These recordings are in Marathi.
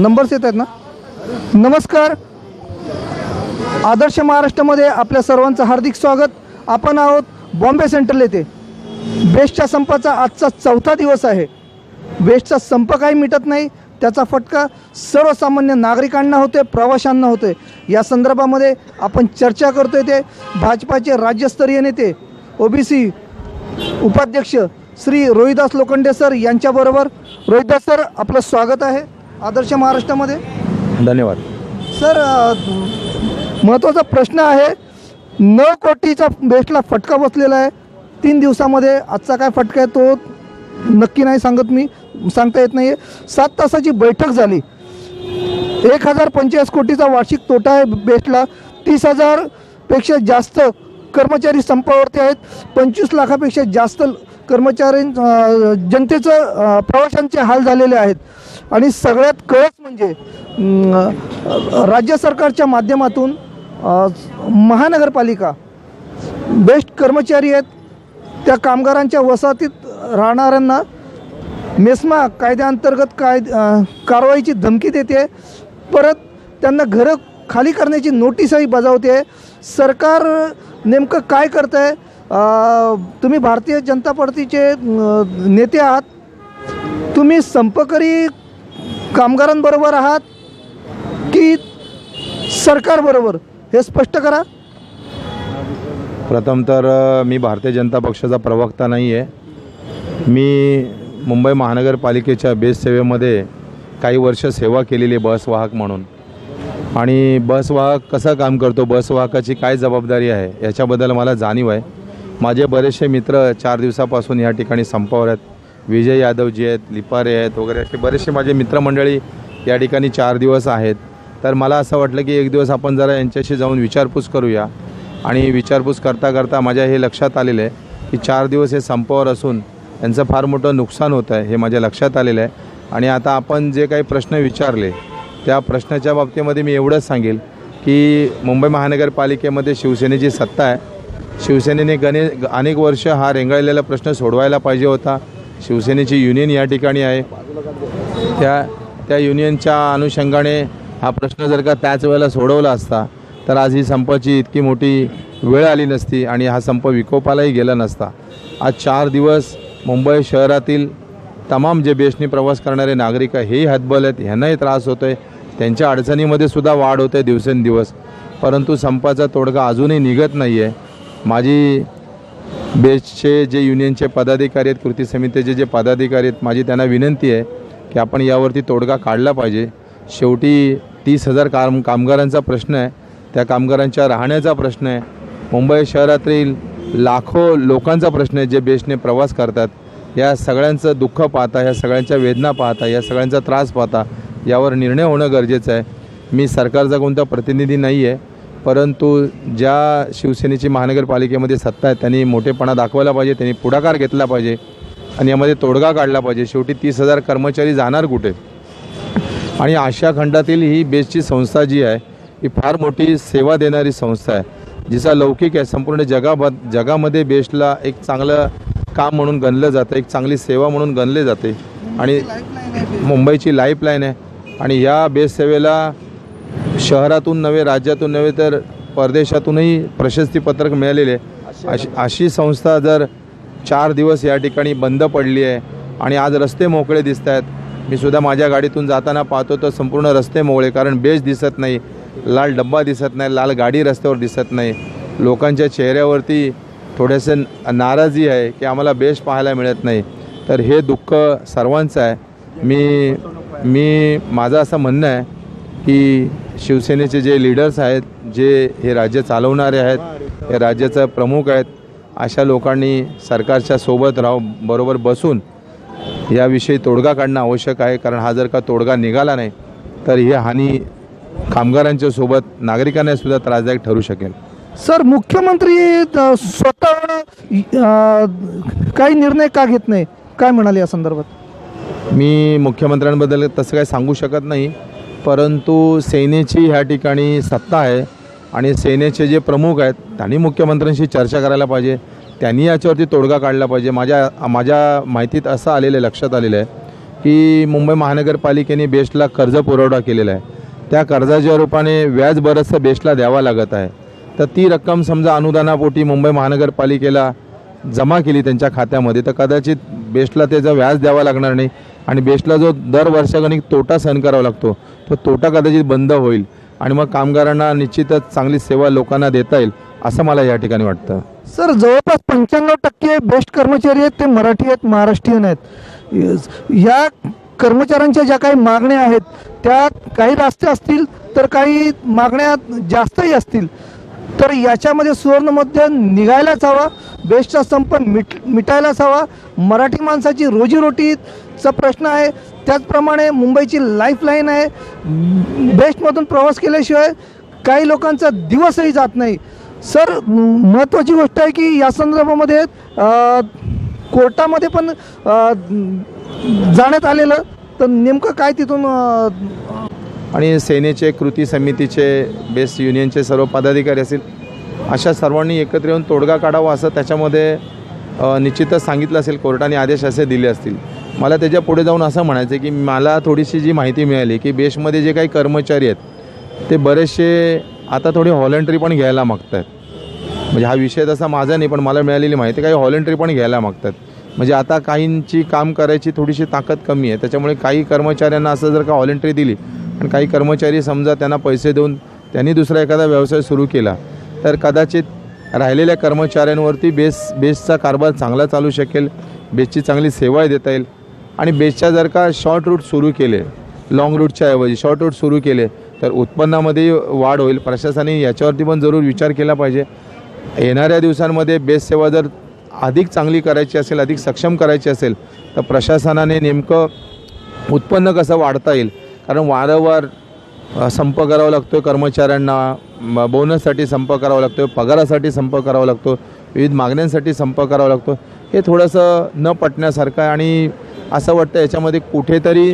नंबर्स येत आहेत ना? नमस्कार. आदर्श महाराष्ट्रामध्ये आपल्या सर्वांचं हार्दिक स्वागत. आपण आहोत बॉम्बे सेंट्रल येथे. बेस्टच्या संपाचा आजचा चौथा दिवस आहे. बेस्टचा संप काही मिटत नाही. त्याचा फटका सर्वसामान्य नागरिकांना होते प्रवाशांना होते या संदर्भामध्ये आपण चर्चा करतोय ते भाजपाचे राज्यस्तरीय नेते ओबीसी उपाध्यक्ष श्री रोहिदास लोखंडे सर यांच्याबरोबर. रोहिदास सर आपलं स्वागत आहे. आदर्श महाराष्ट्रामध्ये? धन्यवाद. सर महत्त्वाचा प्रश्न आहे नऊ कोटीचा बेस्टला फटका बसलेला आहे. तीन दिवसामध्ये आजचा काय फटका आहे तो नक्की नाही सांगत मी सांगता येत नाही आहे सात तासाची बैठक झाली. एक हजार पंचेचाळीस कोटीचा वार्षिक तोटा आहे बेस्टला. तीस हजारपेक्षा जास्त कर्मचारी संपावरती आहेत. पंचवीस लाखापेक्षा जास्त कर्मचारी जनतेचं प्रवाशांचे हाल झालेले आहेत. आणि सगळ्यात कळस म्हणजे राज्य सरकारच्या माध्यमातून महानगरपालिका बेस्ट कर्मचारी आहेत. त्या कामगारांच्या वसाहतीत राहणाऱ्यांना मेस्मा कायद्याअंतर्गत काय कारवाईची धमकी देते. परत त्यांना घरं खाली करण्याची नोटीसही बजावते. सरकार नेमकं काय करतं आहे तुम्ही भारतीय जनता पार्टीचे नेते आहात. तुम्ही संपकरी कामगारांबरोबर आहात की सरकारबरोबर? हे स्पष्ट करा. प्रथम तर मी भारतीय जनता पक्षाचा प्रवक्ता नाही आहे मी मुंबई महानगरपालिकेच्या बेस सेवेमध्ये काही वर्ष सेवा केलेली आहे बसवाहक म्हणून. आणि बसवाहक कसं काम करतो? बसवाहकाची काय जबाबदारी आहे? याच्याबद्दल मला जाणीव आहे. माझे बरेचसे मित्र चार दिवसापासून या ठिकाणी संपावर आहेत. विजय यादवजी आहेत लिपारे आहेत वगैरे असे बरेचसे माझे मित्रमंडळी या ठिकाणी चार दिवस आहेत. तर मला असं वाटलं की एक दिवस आपण जरा यांच्याशी जाऊन विचारपूस करूया. आणि विचारपूस करता करता माझ्या हे लक्षात आलेलं आहे की चार दिवस हे संपावर असून यांचं फार मोठं नुकसान होतं आहे हे माझ्या लक्षात आलेलं आहे. आणि आता आपण जे काही प्रश्न विचारले त्या प्रश्नाच्या बाबतीमध्ये मी एवढंच सांगेल की मुंबई महानगरपालिकेमध्ये शिवसेनेची सत्ता आहे. शिवसेनेने गणे अनेक वर्ष हा रेंगाळलेला प्रश्न सोडवायला पाहिजे होता. शिवसेनेची युनियन या ठिकाणी आहे. त्या त्या युनियनच्या अनुषंगाने हा प्रश्न जर का त्याच वेळेला सोडवला असता तर आज ही संपाची इतकी मोठी वेळ आली नसती आणि हा संप विकोपालाही गेला नसता. आज चार दिवस मुंबई शहरातील तमाम जे बेस्टनी प्रवास करणारे नागरिक आहे हेही हतबल आहेत ह्यांनाही त्रास होतो आहे त्यांच्या अडचणीमध्ये सुद्धा वाढ होते दिवसेंदिवस. परंतु संपाचा तोडगा अजूनही निघत नाही आहे माझी बेस्टचे जे युनियनचे पदाधिकारी आहेत कृती समितीचे जे पदाधिकारी आहेत माझी त्यांना विनंती आहे की आपण यावरती तोडगा काढला पाहिजे. शेवटी तीस हजार काम कामगारांचा प्रश्न आहे. त्या कामगारांच्या राहण्याचा प्रश्न आहे. मुंबई शहरातील लाखो लोकांचा प्रश्न आहे जे बेस्टने प्रवास करतात. या सगळ्यांचं दुःख पाहता या सगळ्यांच्या वेदना पाहता या सगळ्यांचा त्रास पाहता यावर निर्णय होणं गरजेचं आहे. मी सरकारचा कोणता प्रतिनिधी नाही आहे परंतु ज्या शिवसेनेची महानगरपालिकेमध्ये सत्ता आहे त्यांनी मोठेपणा दाखवायला पाहिजे त्यांनी पुढाकार घेतला पाहिजे आणि यामध्ये तोडगा काढला पाहिजे. शेवटी तीस हजार कर्मचारी जाणार कुठे? आणि आशिया खंडातील ही बेस्टची संस्था जी आहे ही फार मोठी सेवा देणारी संस्था आहे जिचा लौकिक आहे. संपूर्ण जगाब जगामध्ये बेस्टला एक चांगलं काम म्हणून गणलं जातं एक चांगली सेवा म्हणून गणले जाते. आणि मुंबईची लाईफलाईन आहे. आणि या बेस्ट सेवेला शहरातून नव्हे राज्यातून नव्हे तर परदेशातूनही प्रशस्तीपत्रक मिळालेले अशी अशी संस्था जर चार दिवस या ठिकाणी बंद पडली आहे आणि आज रस्ते मोकळे दिसत आहेत मी सुद्धा माझ्या गाडीतून जाताना पाहतो तर संपूर्ण रस्ते मोकळे कारण बेस दिसत नाही लाल डब्बा दिसत नाही लाल गाडी रस्त्यावर दिसत नाही. लोकांच्या चेहऱ्यावरती थोडेसे नाराजी आहे की आम्हाला बेस्ट पाहायला मिळत नाही. तर हे दुःख सर्वांचं आहे. मी मी माझं असं म्हणणं आहे की शिवसेनेचे जे लीडर्स आहेत जे हे राज्य चालवणारे आहेत हे राज्याचं प्रमुख आहेत अशा लोकांनी सरकारच्या सोबत राहू बरोबर बसून याविषयी तोडगा काढणं आवश्यक आहे. कारण हा जर का तोडगा निघाला नाही तर ही हानी कामगारांच्या सोबत नागरिकांना सुद्धा त्रासदायक ठरू शकेल. सर मुख्यमंत्री स्वतः काही निर्णय का घेत नाही? काय म्हणाले या संदर्भात? मी मुख्यमंत्र्यांबद्दल तसं काही सांगू शकत नाही. परंतु सेनेची ह्या ठिकाणी सत्ता आहे आणि सेनेचे जे प्रमुख आहेत त्यांनी मुख्यमंत्र्यांशी चर्चा करायला पाहिजे. त्यांनी याच्यावरती तोडगा काढला पाहिजे. माझ्या माझ्या माहितीत असं आलेलं आहे लक्षात आलेलं आहे की मुंबई महानगरपालिकेने बेस्टला कर्ज पुरवठा केलेला आहे. त्या कर्जाच्या रूपाने व्याज बरंचसं बेस्टला द्यावं लागत आहे. तर ती रक्कम समजा अनुदानापोटी मुंबई महानगरपालिकेला जमा केली त्यांच्या खात्यामध्ये तर कदाचित बेस्टला त्याचं व्याज द्यावं लागणार नाही आणि बेस्टला जो दर वर्षागणिक तोटा सहन करावा लागतो तो तोटा कदाचित बंद होईल आणि मग कामगारांना निश्चितच चांगली सेवा लोकांना देता येईल असं मला या ठिकाणी वाटतं. सर जवळपास पंच्याण्णव टक्के बेस्ट कर्मचारी आहेत ते मराठी आहेत महाराष्ट्रीयन आहेत. या कर्मचाऱ्यांच्या ज्या काही मागण्या आहेत त्या काही रास्ते असतील तर काही मागण्या जास्तही असतील. तर याच्यामध्ये सुवर्णमध्ये निघायलाच हवा बेस्टचा संप मिट मिटायलाच हवा. मराठी माणसाची रोजीरोटी चा प्रश्न आहे. त्याचप्रमाणे मुंबईची लाईफलाईन आहे. बेस्टमधून प्रवास केल्याशिवाय काही लोकांचा दिवसही जात नाही. सर महत्त्वाची गोष्ट आहे की या संदर्भामध्ये कोर्टामध्ये पण जाण्यात आलेलं. तर नेमकं काय तिथून आणि सेनेचे कृती समितीचे बेस्ट युनियनचे सर्व पदाधिकारी असतील अशा सर्वांनी एकत्र येऊन तोडगा काढावा असं त्याच्यामध्ये निश्चितच सांगितलं असेल. कोर्टाने आदेश असे दिले असतील. मला त्याच्या पुढे जाऊन असं म्हणायचं आहे की मला थोडीशी जी माहिती मिळाली की बेसमध्ये जे काही कर्मचारी आहेत ते बरेचसे आता थोडी व्हॉलंटरी पण घ्यायला मागत आहेत म्हणजे हा विषय तसा माझा नाही पण मला मिळालेली माहिती काही व्हॉलंटरी पण घ्यायला मागतात म्हणजे आता काहींची काम करायची थोडीशी ताकद कमी आहे त्याच्यामुळे काही कर्मचाऱ्यांना असं जर का व्हॉलंटरी दिली आणि काही कर्मचारी समजा त्यांना पैसे देऊन त्यांनी दुसरा एखादा व्यवसाय सुरू केला तर कदाचित राहिलेल्या कर्मचाऱ्यांवरती बेस बेसचा कारभार चांगला चालू शकेल बेसची चांगली सेवा देता येईल. आणि बेसच्या जर का शॉर्ट रूट सुरू केले लाँग रूटच्या ऐवजी शॉर्ट रूट सुरू केले तर उत्पन्नामध्ये वाढ होईल. प्रशासनाने याच्यावरती पण जरूर विचार केला पाहिजे. येणाऱ्या दिवसांमध्ये बेस सेवा जर अधिक चांगली करायची असेल अधिक सक्षम करायची असेल तर प्रशासनाने नेमकं उत्पन्न कसं वाढता येईल? कारण वारंवार संप करावा लागतो कर्मचाऱ्यांना बोनससाठी संप करावा लागतो पगारासाठी संप करावा लागतो विविध मागण्यांसाठी संप करावा लागतो. हे थोडंसं न पटण्यासारखं आहे आणि असं वाटतं याच्यामध्ये कुठेतरी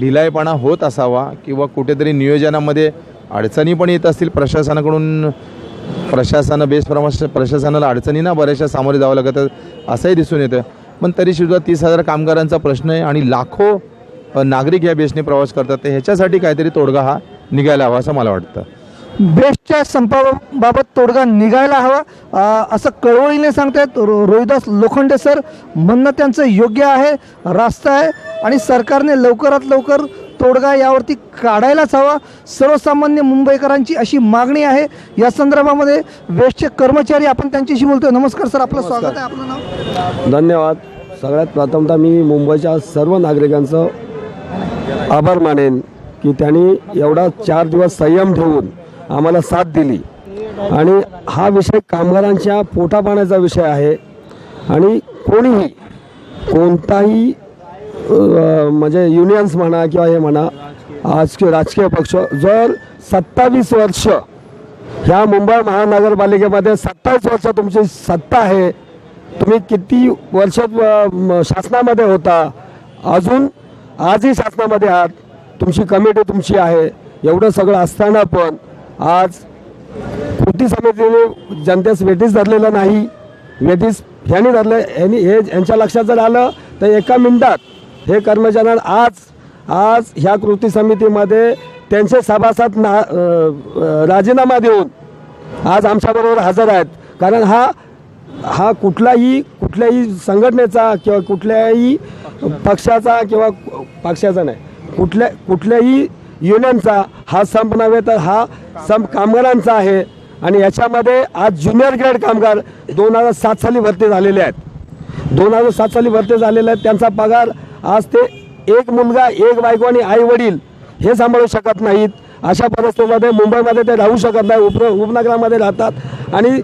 ढिलाईपणा होत असावा किंवा कुठेतरी नियोजनामध्ये अडचणी पण येत असतील. प्रशासनाकडून प्रशासन बेस प्रमाश प्रशासनाला अडचणींना बऱ्याचशा सामोरे जावं लागत असंही दिसून येतं पण तरीसुद्धा तीस हजार कामगारांचा प्रश्न आहे आणि लाखो नागरिक या बेसने प्रवास करतात. तर ह्याच्यासाठी काहीतरी तोडगा हा निघायला हवा असं मला वाटतं. बेस्टच्या संपाबाबत तोडगा निघायला हवा असं कळवळीने सांगतायत रो रोहिदास लोखंडे सर. म्हणणं त्यांचं योग्य आहे रास्त आहे आणि सरकारने लवकरात लवकर तोडगा यावरती काढायलाच हवा. सर्वसामान्य मुंबईकरांची अशी मागणी आहे. या संदर्भामध्ये बेस्टचे कर्मचारी आपण त्यांच्याशी बोलतोय. नमस्कार सर आपलं स्वागत आहे आपलं नाव? धन्यवाद. सगळ्यात प्रथमतः मी मुंबईच्या सर्व नागरिकांचं आभार मानेन की त्यांनी एवढा चार दिवस संयम ठेवून आम्हाला साथ दिली. आणि हा विषय कामगारांच्या पोटापाण्याचा विषय आहे. आणि कोणीही कोणताही म्हणजे युनियन्स म्हणा किंवा हे म्हणा आज राजकीय पक्ष जर सत्तावीस वर्ष ह्या मुंबई महानगरपालिकेमध्ये सत्तावीस वर्ष तुमची सत्ता आहे तुम्ही किती वर्ष शासनामध्ये होता अजून आजही शासनामध्ये आहात तुमची कमिटी तुमची आहे एवढं सगळं असताना पण आज कृती समितीने जनतेस वेटीस धरलेलं नाही वेटीस ह्यांनी धरलं ह्यानी हे यांच्या लक्षात जर आलं तर एका मिनिटात हे कर्मचाऱ्यांना आज आज ह्या कृती समितीमध्ये त्यांचे सभासद ना राजीनामा देऊन आज आमच्याबरोबर हजर आहेत. कारण हा हा कुठलाही कुठल्याही संघटनेचा किंवा कुठल्याही पक्षाचा किंवा पक्षाचा नाही कुठल्या कुठल्याही युनियनचा हा संप नव्हे तर हा संप कामगारांचा आहे. आणि याच्यामध्ये आज ज्युनियर ग्रेड कामगार दोन हजार सात साली भरती झालेले आहेत. दोन हजार सात साली भरती झालेले आहेत. त्यांचा पगार आज ते एक मुलगा एक बायको आणि आई वडील हे सांभाळू शकत नाहीत. अशा परिस्थितीमध्ये मुंबईमध्ये ते राहू शकत नाही. उप उपनगरामध्ये राहतात. आणि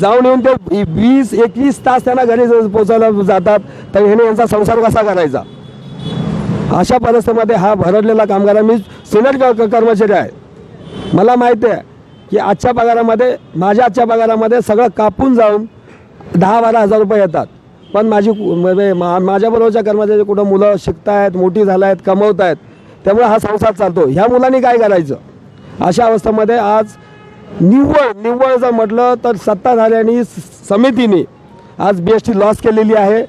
जाऊन येऊन ते वीस एकवीस तास त्यांना घरी पोचायला जातात तर ह्याने यांचा संसार कसा करायचा? अशा परिस्थितीमध्ये हा भरडलेला कामगार आहे. मी सिनियर क- कर्मचारी आहे. मला माहिती आहे की आजच्या पगारामध्ये माझ्या आजच्या पगारामध्ये सगळं कापून जाऊन दहा बारा हजार रुपये येतात. पण माझी म्हणजे मा माझ्याबरोबरच्या कर्मचारी कुठं मुलं शिकतायत मोठी झालं आहेत कमवत आहेत त्यामुळे हा संसार चालतो. ह्या मुलांनी काय करायचं? अशा अवस्थेमध्ये आज निव्वळ निव्वळ जर म्हटलं तर सत्ताधाऱ्यांनी स- समितीने आज बी एस टी लॉस केलेली आहे.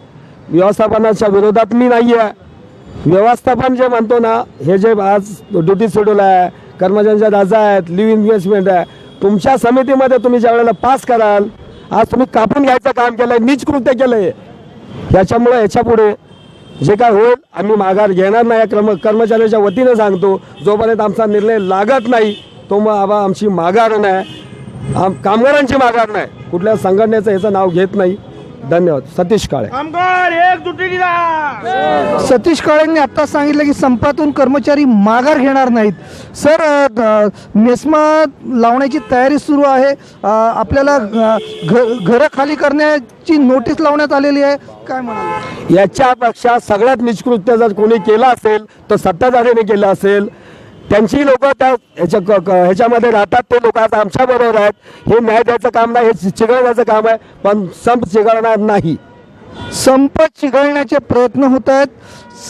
व्यवस्थापनाच्या विरोधात मी नाही आहे व्यवस्थापन जे म्हणतो ना हे जे आज ड्युटी शेड्यूल आहे कर्मचाऱ्यांच्या दाजा आहेत लिव्ह इन्व्हेस्टमेंट आहे तुमच्या समितीमध्ये तुम्ही ज्या वेळेला पास कराल आज तुम्ही कापून घ्यायचं काम केलं आहे नीच कृत्य केलं आहे याच्यामुळं याच्यापुढे जे काय होईल आम्ही माघार घेणार नाही. या कर्म कर्मचाऱ्याच्या वतीनं सांगतो जोपर्यंत आमचा निर्णय लागत नाही तो मग आबा आमची माघार नाही. आम कामगारांची माघार नाही. कुठल्या संघटनेचं याचं नाव घेत नाही. धन्यवाद. सतीश काळे. सतीश काळेंनी आता सांगितलं की संपातून कर्मचारी माघार घेणार नाहीत. सर मेस्मा लावण्याची तयारी सुरू आहे. आपल्याला घरं खाली करण्याची नोटीस लावण्यात आलेली आहे. काय म्हणाल? याच्यापेक्षा सगळ्यात निष्कृत्य जर कोणी केलं असेल तर सत्ताधारीने केलं असेल. त्यांची लोक त्या ह्याच्या ह्याच्यामध्ये राहतात ते लोक आता आमच्या बरोबर आहेत. हे न्याय द्यायचं काम नाही हे चिघळण्याचं काम आहे पण संप चिघळणार नाही. संप चिघळण्याचे प्रयत्न होत आहेत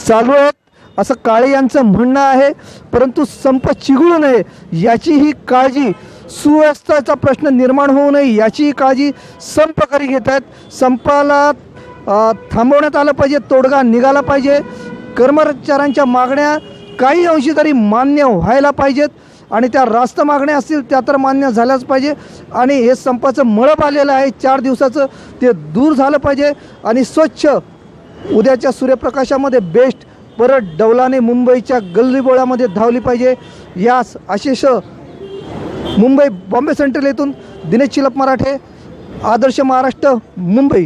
चालू आहेत असं काळे यांचं म्हणणं आहे परंतु संप चिघळू नये याची ही काळजी सुव्यवस्थेचा प्रश्न निर्माण होऊ नये याचीही काळजी संपकरी घेत आहेत. संपाला थांबवण्यात आलं पाहिजे तोडगा निघाला पाहिजे. कर्मचाऱ्यांच्या मागण्या काही अंशी तरी मान्य व्हायला पाहिजेत आणि त्या रास्त मागण्या असतील त्या तर मान्य झाल्याच पाहिजे. आणि हे संपाचं मळप आलेलं आहे. चार दिवसाचं ते दूर झालं पाहिजे. आणि स्वच्छ उद्याच्या सूर्यप्रकाशामध्ये बेस्ट परत डौलाने मुंबईच्या गल्लीबोळामध्ये धावली पाहिजे. यास आशिष मुंबई बॉम्बे सेंट्रल येथून दिनेश चिलप मराठे आदर्श महाराष्ट्र मुंबई.